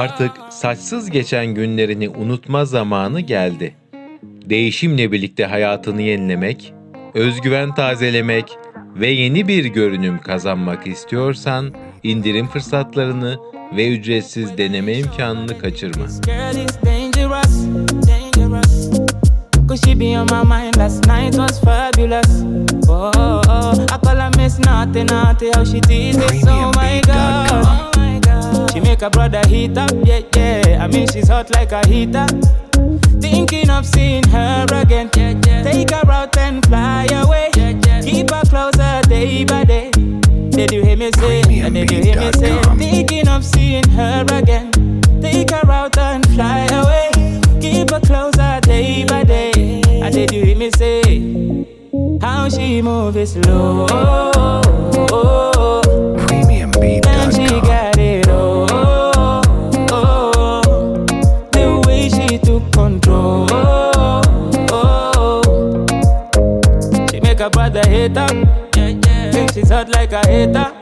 Artık saçsız geçen günlerini unutma zamanı geldi. Değişimle birlikte hayatını yenilemek, özgüven tazelemek ve yeni bir görünüm kazanmak istiyorsan indirim fırsatlarını ve ücretsiz deneme imkanını kaçırma. Girl is dangerous, dangerous. Cause she be on my mind last night was fabulous. Oh, oh, oh. I call her Miss Naughty Naughty, how she tease me so my god. Oh my god. Make her brother heat up, yeah, yeah. I mean she's hot like a heater. Thinking of seeing her again. Take her out and fly away. Keep her closer day by day. Did you hear me say? Did you hear me say? Thinking of seeing her again. Take her out and fly away. Keep her closer day by day. I did you hear me say? How she move is slow. Oh, oh, oh. She make her brother hate her. Think she's hot like a hater.